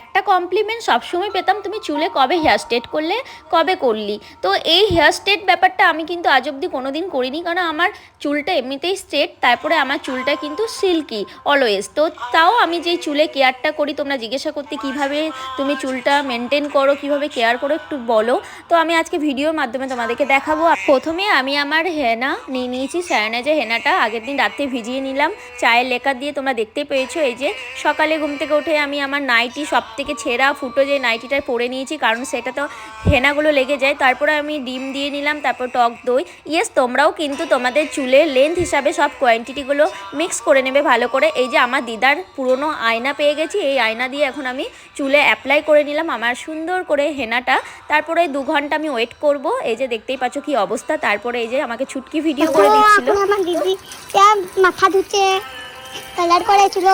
একটা কমপ্লিমেন্ট সবসময় পেতাম, তুমি চুলে কবে হেয়ার স্ট্রেট করলে? কবে করলি? তো এই হেয়ার স্ট্রেট ব্যাপারটা আমি কিন্তু আজ অবধি কোনো দিন করিনি, কারণ আমার চুলটা এমনিতেই স্ট্রেট তারপরে আমার চুলটা কিন্তু সিল্কি অলওয়েজ তো তাও আমি যেই চুলে কেয়ারটা করি, তোমরা জিজ্ঞাসা করতে কীভাবে তুমি চুলটা মেনটেন করো, কীভাবে কেয়ার করো একটু বলো। তো আমি আজকে ভিডিওর মাধ্যমে তোমাদেরকে দেখাবো। প্রথমে আমি আমার হেনা নিয়ে নিয়েছি স্যারানাজের হেনাটা আগের দিন রাত্রে ভিজিয়ে নিলাম, চায়ের লেকা দিয়ে তোমরা দেখতে পেয়েছ, এই যে সকালে ঘুম থেকে উঠে আমি আমার নাইটি সব থেকে ছেঁড়া ফুটো যে নাইটিটা পরে নিয়েছি কারণ সেটা তো হেনাগুলো লেগে যায়। তারপরে আমি ডিম দিয়ে নিলাম তারপর টক দই। ইয়েস তোমরাও কিন্তু তোমাদের চুলের লেন্থ হিসাবে সব কোয়ান্টিটিগুলো মিক্স করে নেবে ভালো করে। এই যে আমার দিদার পুরনো আয়না পেয়ে গেছি এই আয়না দিয়ে এখন আমি চুলে অ্যাপ্লাই করে নিলাম আমার সুন্দর করে হেনাটা। তারপরে দু ঘণ্টা আমি ওয়েট করব এই যে দেখতেই পাচ্ছ কি অবস্থা। তারপরে এই যে আমাকে ছুটকি ভিডিও করে দিচ্ছিল। আমার দিদি মাথা ধুচ্ছে কালার করেছিল।